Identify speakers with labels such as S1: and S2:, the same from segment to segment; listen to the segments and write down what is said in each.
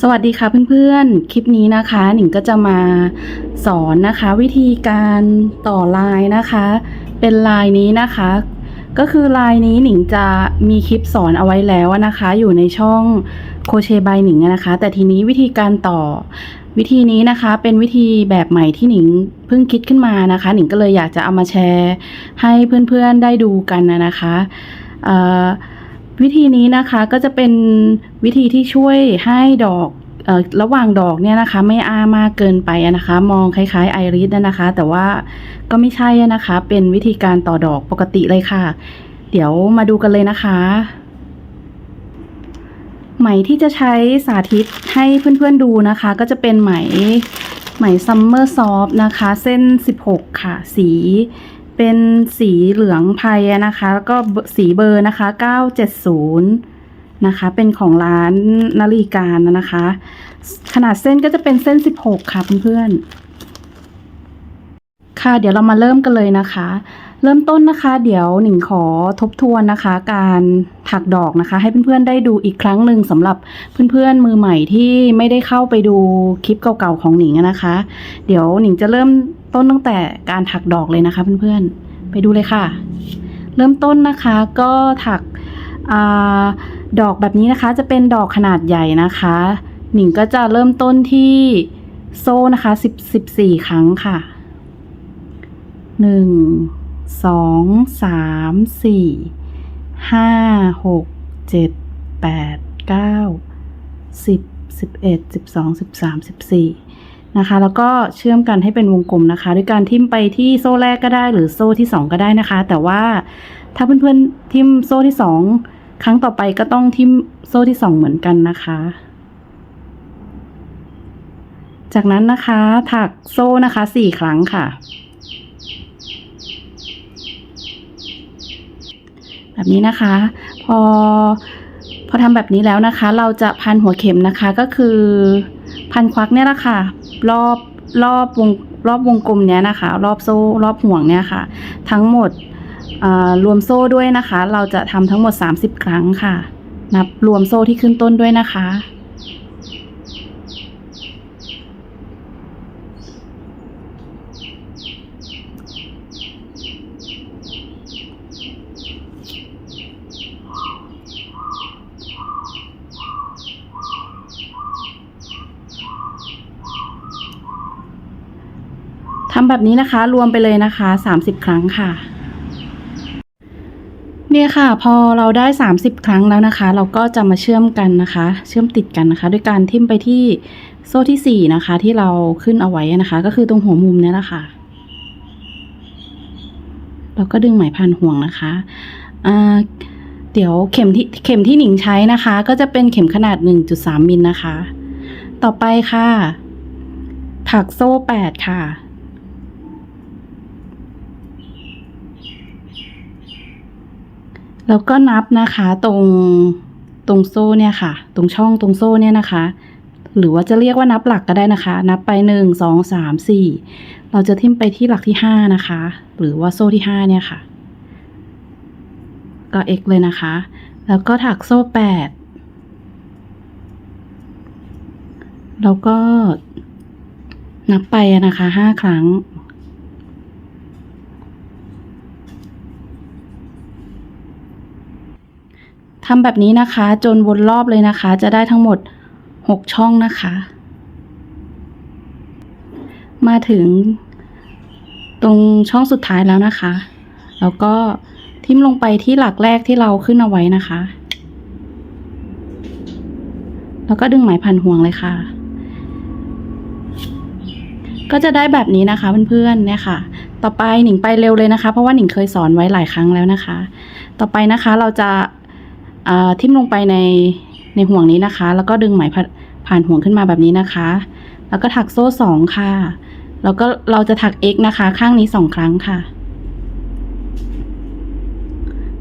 S1: สวัสดีค่ะเพื่อนๆ คลิปนี้นะคะ หนิงก็จะมาสอนนะคะ วิธีการต่อลายนะคะ เป็นลายนี้นะคะ ก็คือลายนี้หนิงจะมีคลิปสอนเอาไว้แล้วนะคะ อยู่ในช่องโคเชบายหนิงนะคะ แต่ทีนี้วิธีการต่อวิธีนี้นะคะเป็นวิธีแบบใหม่ที่หนิงเพิ่งคิดขึ้นมานะคะ หนิงก็เลยอยากจะเอามาแชร์ ให้เพื่อนๆได้ดูกันนะคะเอ่อ วิธีนี้นะคะก็จะเป็นวิธีที่ช่วยให้ดอกออระหว่างดอกเนี่ยนะคะ ไม่อ้ามากเกินไปนะคะ มองคล้ายๆไอริสนะนะคะ แต่ว่าก็ไม่ใช่นะคะ เป็นวิธีการต่อดอกปกติเลยค่ะ เดี๋ยวมาดูกันเลยนะคะไหมที่จะใช้สาธิตให้เพื่อนๆดูนะคะ ก็จะเป็นไหมไหมซัมเมอร์ซอฟนะคะ เส้น 16 ค่ะ สี เป็นสีเหลืองไพรอะนะคะ แล้วก็สีเบอร์นะคะ 970 นะคะ เป็นของร้านนาฬิการนะคะ ขนาดเส้นก็จะเป็นเส้น 16 ค่ะเพื่อนๆ ค่ะเดี๋ยวเรามาเริ่มกันเลยนะคะ เริ่มต้นนะคะ เดี๋ยวหนิงขอทบทวนนะคะ การถักดอกนะคะ ให้เพื่อนๆได้ดูอีกครั้งหนึ่งสำหรับเพื่อนๆมือใหม่ที่ไม่ได้เข้าไปดูคลิปเก่าๆของหนิงนะคะ เดี๋ยวหนิงจะเริ่ม ต้นตั้งแต่การถักดอกเลยนะคะเพื่อนๆ ไปดูเลยค่ะ เริ่มต้นนะคะก็ถักอดอกแบบนี้นะคะ จะเป็นดอกขนาดใหญ่นะคะ หนิงก็จะเริ่มต้นที่โซ่นะคะสิบสิบสี่ครั้งค่ะหนึ่งสองสามสี่ห้าหกเจ็ดแปดเก้าสิบสิบเอ็ดสิบสองสิบสามสิบสี่ นะคะ แล้วก็เชื่อมกันให้เป็นวงกลมนะคะ ด้วยการทิ่มไปที่โซ่แรกก็ได้ หรือโซ่ที่สองก็ได้นะคะ แต่ว่าถ้าเพื่อนๆทิ่มโซ่ที่สองครั้งต่อไปก็ต้องทิ่มโซ่ที่สองเหมือนกันนะคะ จากนั้นนะคะถักโซ่นะคะสี่ครั้งค่ะ แบบนี้นะคะ พอพอทำแบบนี้แล้วนะคะ เราจะพันหัวเข็มนะคะก็คือพันควักเนี่ยแหละค่ะ รอบรอบวงรอบวงกลมเนี้ยนะคะ รอบโซ่รอบห่วงเนี้ยค่ะ ทั้งหมดรวมโซ่ด้วยนะคะ เราจะทำทั้งหมด 30 ครั้งค่ะ นับรวมโซ่ที่ขึ้นต้นด้วยนะคะ ทำแบบนี้นะคะ รวมไปเลยนะคะ 30 ครั้งค่ะ เนี่ยค่ะ พอเราได้ 30 ครั้งแล้วนะคะ เราก็จะมาเชื่อมกันนะคะ เชื่อมติดกันนะคะ ด้วยการทิ่มไปที่โซ่ที่ 4 นะคะ ที่เราขึ้นเอาไว้นะคะ ก็คือตรงหัวมุมเนี่ยแหละค่ะ เราก็ดึงไหมพันห่วงนะคะอ่าเดี๋ยวเข็มที่เข็มที่หนิงใช้นะคะ ก็จะเป็นเข็มขนาด 1.3 มิลนะคะ ต่อไปค่ะ ถักโซ่ 8 ค่ะ แล้วก็นับนะคะตรงตรงโซ่เนี่ยค่ะ ตรงช่องตรงโซ่เนี่ยนะคะ หรือว่าจะเรียกว่านับหลักก็ได้นะคะ นับไปหนึ่งสองสามสี่เราจะทิ่มไปที่หลักที่ห้านะคะ หรือว่าโซ่ที่ห้าเนี่ยค่ะ ก็ x เลยนะคะ แล้วก็ถักโซ่แปดแล้วก็นับไปนะคะห้าครั้ง ทำแบบนี้นะคะ จนวนรอบเลยนะคะ จะได้ทั้งหมด 6 ช่องนะคะ มาถึง ตรงช่องสุดท้ายแล้วนะคะ แล้วก็ทิ่มลงไปที่หลักแรกที่เราขึ้นเอาไว้นะคะ แล้วก็ดึงไหมพันห่วงเลยค่ะ ก็จะได้แบบนี้นะคะเพื่อนๆเนี่ยค่ะ ต่อไปหนิงไปเร็วเลยนะคะ เพราะว่าหนิงเคยสอนไว้หลายครั้งแล้วนะคะ ต่อไปนะคะเราจะ ทิ่มลงไปในในห่วงนี้นะคะ แล้วก็ดึงไหมผ่าผ่านห่วงขึ้นมาแบบนี้นะคะ แล้วก็ถักโซ่สองค่ะ แล้วก็เราจะถัก x นะคะ ข้างนี้สองครั้งค่ะ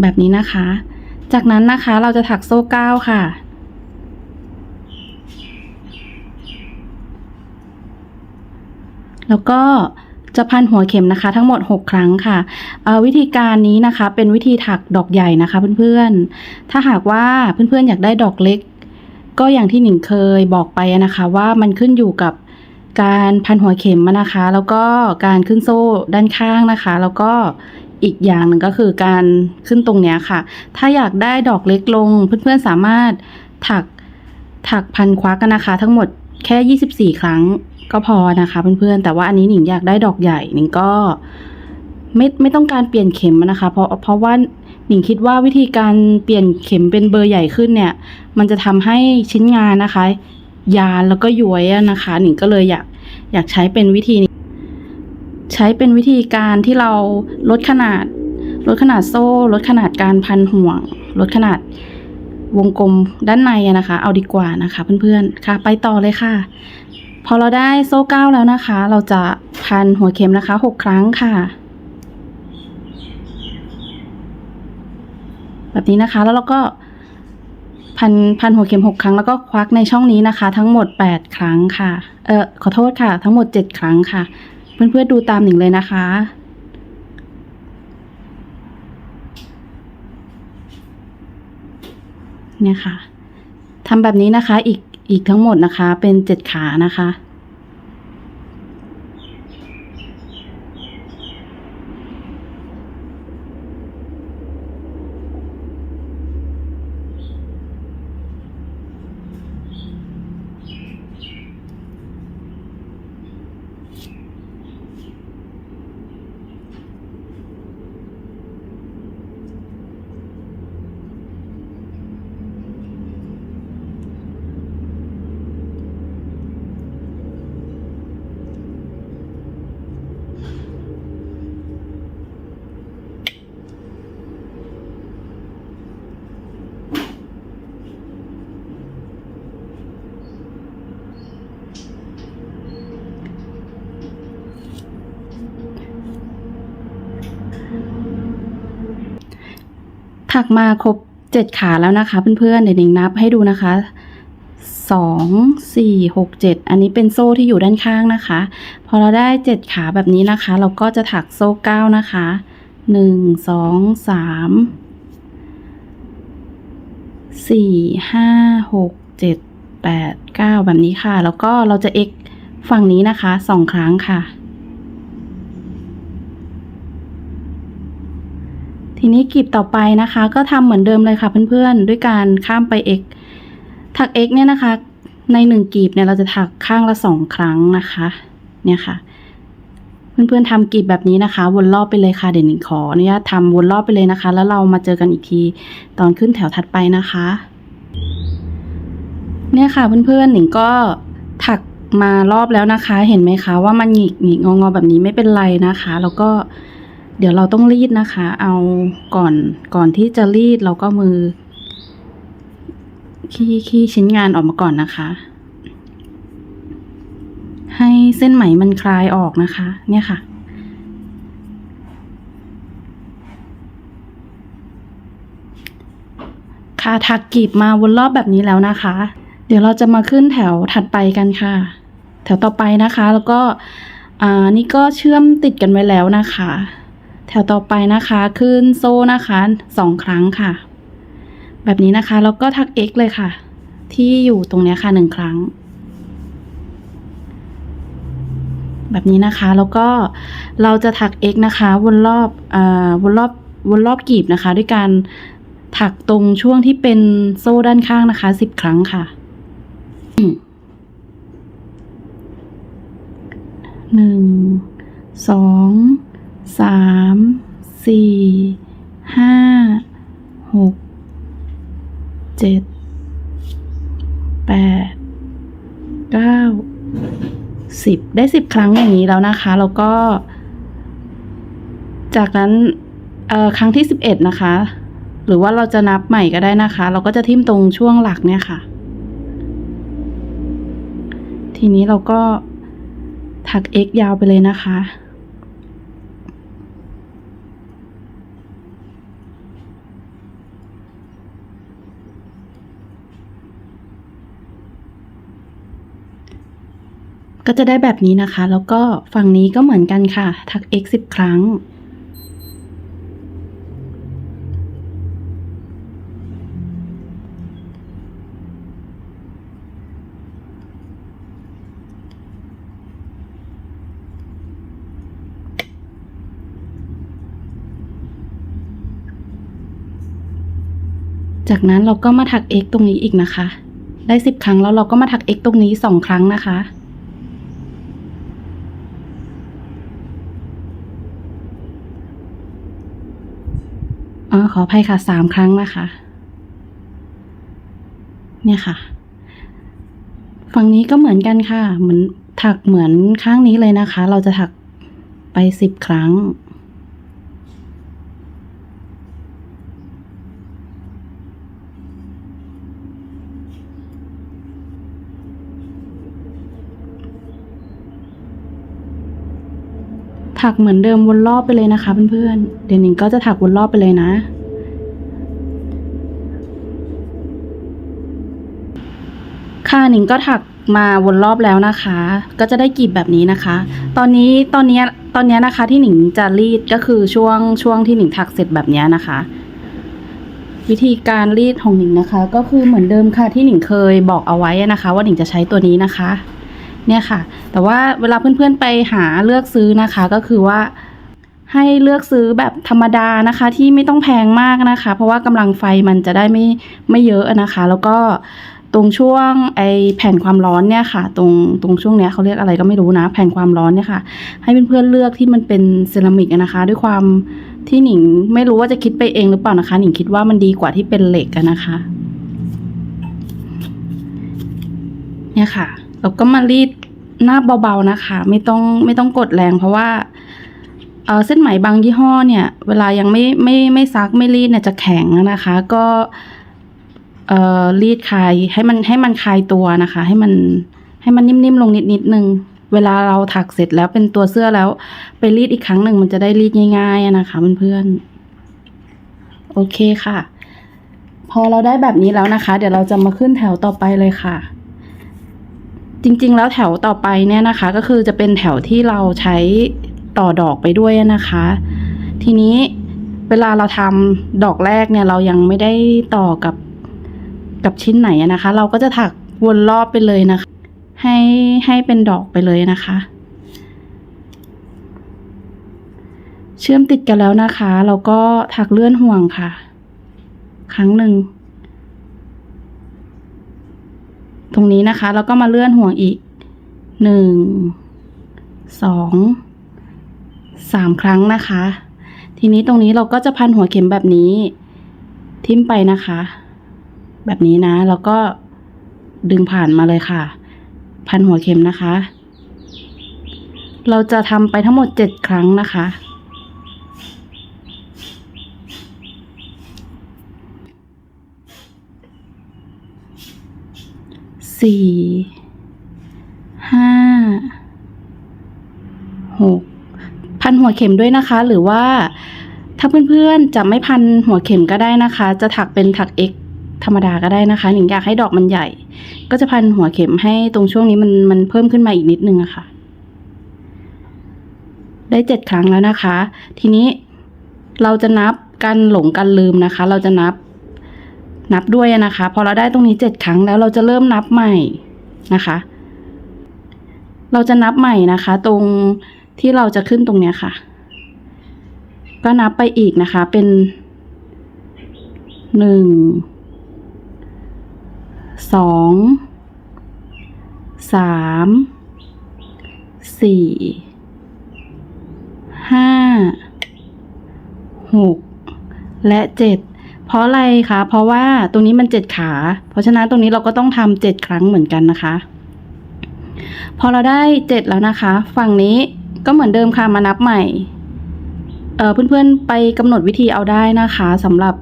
S1: แบบนี้นะคะ จากนั้นนะคะเราจะถักโซ่เก้าค่ะแล้วก็ จะพันหัวเข็มนะคะ ทั้งหมด 6 ครั้งค่ะวิธีการนี้นะคะเป็นวิธีถักดอกใหญ่นะคะเพื่อนๆ ถ้าหากว่าเพื่อนๆอยากได้ดอกเล็ก ก็อย่างที่หนิงเคยบอกไปนะคะว่ามันขึ้นอยู่กับการพันหัวเข็มนะคะ แล้วก็การขึ้นโซ่ด้านข้างนะคะ แล้วก็อีกอย่างหนึ่งก็คือการขึ้นตรงเนี้ยค่ะ ถ้าอยากได้ดอกเล็กลงเพื่อนๆสามารถถักถักพันควักกันนะคะ ทั้งหมดแค่ 24 ครั้ง ก็พอนะคะเพื่อนๆ แต่ว่าอันนี้หนิงอยากได้ดอกใหญ่หนิงก็ไม่ไม่ต้องการเปลี่ยนเข็มนะคะ เพราะเพราะว่าหนิงคิดว่าวิธีการเปลี่ยนเข็มเป็นเบอร์ใหญ่ขึ้นเนี่ย มันจะทำให้ชิ้นงานนะคะ ยานแล้วก็ย้วยนะคะ หนิงก็เลยอยากอยากใช้เป็นวิธีนี้ใช้เป็นวิธีการที่เราลดขนาด ลดขนาดโซ่ ลดขนาดการพันห่วง ลดขนาดวงกลมด้านในนะคะ เอาดีกว่านะคะ เพื่อนๆค่ะ ไปต่อเลยค่ะ พอเราได้โซ่เก้าแล้วนะคะ เราจะพันหัวเข็มนะคะหกครั้งค่ะ แบบนี้นะคะแล้วเราก็พันพันหัวเข็มหกครั้งแล้วก็ควักในช่องนี้นะคะ ทั้งหมดแปดครั้งค่ะ เออขอโทษค่ะ ทั้งหมดเจ็ดครั้งค่ะ เพื่อนๆดูตามหนิงเลยนะคะเนี่ยค่ะทำแบบนี้นะคะอีก อีกทั้งหมดนะคะเป็นเจ็ดขานะคะ ถักมาครบเจ็ดขาแล้วนะคะ เพื่อนๆเดี๋ยวหนิงนับให้ดูนะคะสองสี่หกเจ็ดอันนี้เป็นโซ่ที่อยู่ด้านข้างนะคะ พอเราได้เจ็ดขาแบบนี้นะคะ เราก็จะถักโซ่เก้านะคะหนึ่งสองสามสี่ห้าหกเจ็ดแปดเก้าแบบนี้ค่ะ แล้วก็เราจะ x ฝั่งนี้นะคะสองครั้งค่ะ ทีนี้กลีบต่อไปนะคะ ก็ทำเหมือนเดิมเลยค่ะเพื่อนๆ ด้วยการข้ามไป x ถัก x เนี่ยนะคะ ในหนึ่งกลีบเนี่ยเราจะถักข้างละสองครั้งนะคะ เนี่ยค่ะ เพื่อนๆทำกลีบแบบนี้นะคะ วนรอบไปเลยค่ะเดี๋ยวหนิงขออนุญาตทำวนรอบไปเลยนะคะ แล้วเรามาเจอกันอีกทีตอนขึ้นแถวถัดไปนะคะ เนี่ยค่ะเพื่อนๆหนิงก็ถักมารอบแล้วนะคะ เห็นไหมคะ ว่ามันหงิกหงิกงองอแบบนี้ไม่เป็นไรนะคะ แล้วก็ เดี๋ยวเราต้องรีดนะคะ เอาก่อนก่อนที่จะรีดเราก็มือขี้ขี้ชิ้นงานออกมาก่อนนะคะ ให้เส้นไหมมันคลายออกนะคะ เนี่ยค่ะ ค่ะถักกีบมาวนรอบแบบนี้แล้วนะคะ เดี๋ยวเราจะมาขึ้นแถวถัดไปกันค่ะ แถวต่อไปนะคะ แล้วก็ อ่า นี่ก็เชื่อมติดกันไว้แล้วนะคะ แถวต่อไปนะคะขึ้นโซ่นะคะสองครั้งค่ะ แบบนี้นะคะแล้วก็ทัก x เลยค่ะ ที่อยู่ตรงเนี้ยค่ะหนึ่งครั้ง แบบนี้นะคะแล้วก็เราจะถัก x นะคะวนรอบอ่าวนรอบวนรอบกลีบนะคะ ด้วยการถักตรงช่วงที่เป็นโซ่ด้านข้างนะคะสิบครั้งค่ะหนึ่งสอง สามสี่ห้าหกเจ็ดแปดเก้าสิบได้สิบครั้งอย่างนี้แล้วนะคะ แล้วก็ จากนั้นครั้งที่สิบเอ็ดนะคะ หรือว่าเราจะนับใหม่ก็ได้นะคะ เราก็จะทิ่มตรงช่วงหลักเนี่ยค่ะ ทีนี้เราก็ถัก x ยาวไปเลยนะคะ ก็จะได้แบบนี้นะคะ แล้วก็ฝั่งนี้ก็เหมือนกันค่ะ ทัก x 10 ครั้ง จากนั้นเราก็มาถัก x ตรงนี้อีกนะคะ ได้ 10 ครั้งแล้วเราก็มาถัก x ตรงนี้ 2 ครั้งนะคะ อ๋อขออภัยค่ะสามครั้งนะคะ เนี่ยค่ะ ฝั่งนี้ก็เหมือนกันค่ะ เหมือนถักเหมือนข้างนี้เลยนะคะ เราจะถักไปสิบครั้ง ถักเหมือนเดิมวนรอบไปเลยนะคะเพื่อนๆ เดี๋ยวหนิงก็จะถักวนรอบไปเลยนะ ค่ะหนิงก็ถักมาวนรอบแล้วนะคะ ก็จะได้กลีบแบบนี้นะคะ ตอนนี้ตอนเนี้ยตอนเนี้ยนะคะที่หนิงจะรีดก็คือช่วงช่วงที่หนิงถักเสร็จแบบเนี้ยนะคะ วิธีการรีดของหนิงนะคะ ก็คือเหมือนเดิมค่ะที่หนิงเคยบอกเอาไว้นะคะ ว่าหนิงจะใช้ตัวนี้นะคะ เนี่ยค่ะ แต่ว่าเวลาเพื่อนๆไปหาเลือกซื้อนะคะก็คือว่าให้เลือกซื้อแบบธรรมดานะคะ ที่ไม่ต้องแพงมากนะคะ เพราะว่ากำลังไฟมันจะได้ไม่ไม่เยอะนะคะ แล้วก็ตรงช่วงไอแผ่นความร้อนเนี่ยค่ะ ตรงตรงช่วงเนี้ยเขาเรียกอะไรก็ไม่รู้นะ แผ่นความร้อนเนี่ยค่ะ ให้เพื่อนๆเลือกที่มันเป็นเซรามิกนะคะ ด้วยความที่หนิงไม่รู้ว่าจะคิดไปเองหรือเปล่านะคะ หนิงคิดว่ามันดีกว่าที่เป็นเหล็กนะคะ เนี่ยค่ะ เราก็มารีดหน้าเบาๆนะคะ ไม่ต้องไม่ต้องกดแรงเพราะว่าเส้นไหมบางยี่ห้อเนี่ย เวลายังไม่ไม่ไม่ซักไม่รีดเนี่ยจะแข็งนะคะ ก็เอ่อรีดคลายให้มันให้มันคลายตัวนะคะ ให้มันให้มันนิ่มๆลงนิดนิดนึงเวลาเราถักเสร็จแล้วเป็นตัวเสื้อแล้ว ไปรีดอีกครั้งหนึ่งมันจะได้รีดง่ายๆนะคะเพื่อนๆโอเคค่ะ พอเราได้แบบนี้แล้วนะคะ เดี๋ยวเราจะมาขึ้นแถวต่อไปเลยค่ะ จริงๆ แล้วแถวต่อไปเนี่ยนะคะ ก็คือจะเป็นแถวที่เราใช้ต่อดอกไปด้วยนะคะ ทีนี้เวลาเราทำดอกแรกเนี่ย เรายังไม่ได้ต่อกับกับชิ้นไหนนะคะ เราก็จะถักวนรอบไปเลยนะคะ ให้ให้เป็นดอกไปเลยนะคะ เชื่อมติดกันแล้วนะคะ เราก็ถักเลื่อนห่วงค่ะ ครั้งหนึ่ง ตรงนี้นะคะ แล้วก็มาเลื่อนห่วงอีกหนึ่งสองสามครั้งนะคะ ทีนี้ตรงนี้เราก็จะพันหัวเข็มแบบนี้ ทิ่มไปนะคะ แบบนี้นะ แล้วก็ดึงผ่านมาเลยค่ะ พันหัวเข็มนะคะ เราจะทำไปทั้งหมดเจ็ดครั้งนะคะ สี่ห้าหกพันหัวเข็มด้วยนะคะ หรือว่าถ้าเพื่อนๆจะไม่พันหัวเข็มก็ได้นะคะ จะถักเป็นถัก X ธรรมดาก็ได้นะคะ หนิงอยากให้ดอกมันใหญ่ ก็จะพันหัวเข็มให้ตรงช่วงนี้มันมันเพิ่มขึ้นมาอีกนิดนึงอะค่ะ ได้เจ็ดครั้งแล้วนะคะ ทีนี้เราจะนับกันหลงกันลืมนะคะ เราจะนับ นับด้วยนะคะ พอเราได้ตรงนี้เจ็ดครั้งแล้วเราจะเริ่มนับใหม่นะคะ เราจะนับใหม่นะคะ ตรงที่เราจะขึ้นตรงเนี้ยค่ะ ก็นับไปอีกนะคะ เป็นหนึ่งสองสามสี่ห้าหกและเจ็ด เพราะอะไรคะ เพราะว่าตรงนี้มันเจ็ดขา เพราะฉะนั้นตรงนี้เราก็ต้องทำเจ็ดครั้งเหมือนกันนะคะ พอเราได้เจ็ดแล้วนะคะ ฝั่งนี้ก็เหมือนเดิมค่ะมานับใหม่เเพื่อนๆไปกำหนดวิธีเอาได้นะคะสำหรับ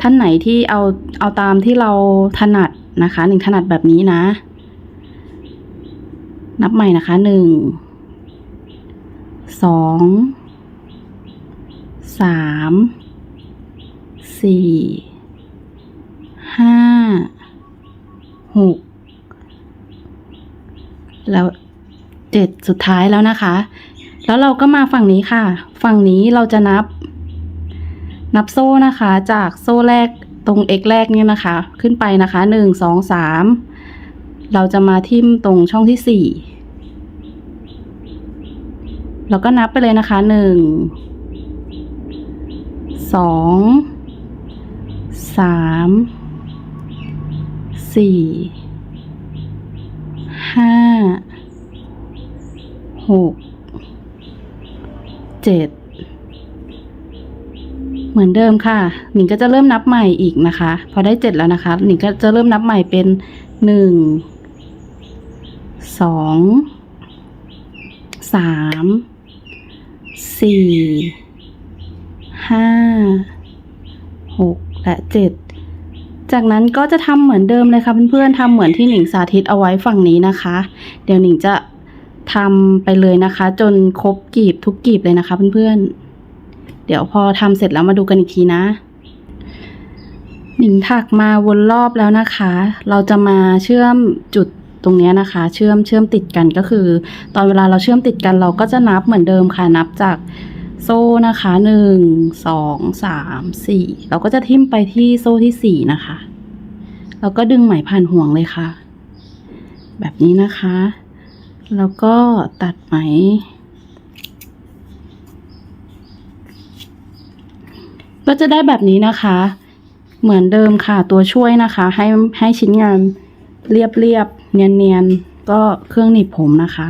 S1: ท่านไหนที่เอาเอาตามที่เราถนัดนะคะหนึ่งถนัดแบบนี้นะ นับใหม่นะคะหนึ่งสองสาม สี่ห้าหกแล้วเจ็ดสุดท้ายแล้วนะคะ แล้วเราก็มาฝั่งนี้ค่ะ ฝั่งนี้เราจะนับ นับโซ่นะคะ จากโซ่แรกตรง x แรกเนี่ยนะคะ ขึ้นไปนะคะหนึ่งสองสามเราจะมาทิ่มตรงช่องที่สี่เราก็นับไปเลยนะคะหนึ่งสอง สามสี่ห้าหกเจ็ดเหมือนเดิมค่ะ หนิงก็จะเริ่มนับใหม่อีกนะคะ พอได้เจ็ดแล้วนะคะ หนิงก็จะเริ่มนับใหม่เป็นหนึ่งสองสามสี่ห้าหก และเจ็ดจากนั้นก็จะทำเหมือนเดิมเลยค่ะเพื่อนๆทำเหมือนที่หนิงสาธิตเอาไว้ฝั่งนี้นะคะ เดี๋ยวหนิงจะทำไปเลยนะคะ จนครบกีบทุกกีบเลยนะคะเพื่อนๆ เดี๋ยวพอทำเสร็จแล้วมาดูกันอีกทีนะ หนิงถักมาวนรอบแล้วนะคะ เราจะมาเชื่อมจุดตรงนี้นะคะ เชื่อมเชื่อมติดกันก็คือ ตอนเวลาเราเชื่อมติดกันเราก็จะนับเหมือนเดิมค่ะนับจาก โซ่นะคะหนึ่งสองสามสี่เราก็จะทิ่มไปที่โซ่ที่สี่นะคะ แล้วก็ดึงไหมผ่านห่วงเลยค่ะ แบบนี้นะคะ แล้วก็ตัดไหม ก็จะได้แบบนี้นะคะ เหมือนเดิมค่ะตัวช่วยนะคะ ให้ให้ชิ้นงานเรียบเรียบเนียนเนียนก็เครื่องหนีบผมนะคะ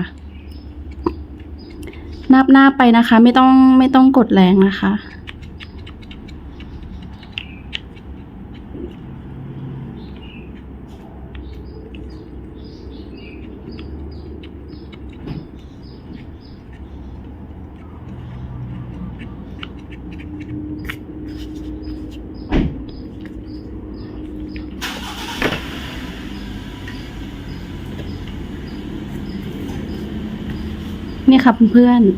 S1: นับหน้าไปนะคะ ไม่ต้องไม่ต้องกดแรงนะคะ นี่ค่ะเพื่อนๆ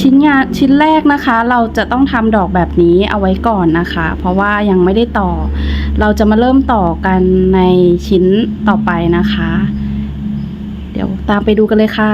S1: ชิ้นงานชิ้นแรกนะคะ เราจะต้องทำดอกแบบนี้เอาไว้ก่อนนะคะ เพราะว่ายังไม่ได้ต่อ เราจะมาเริ่มต่อกันในชิ้นต่อไปนะคะ เดี๋ยวตามไปดูกันเลยค่ะ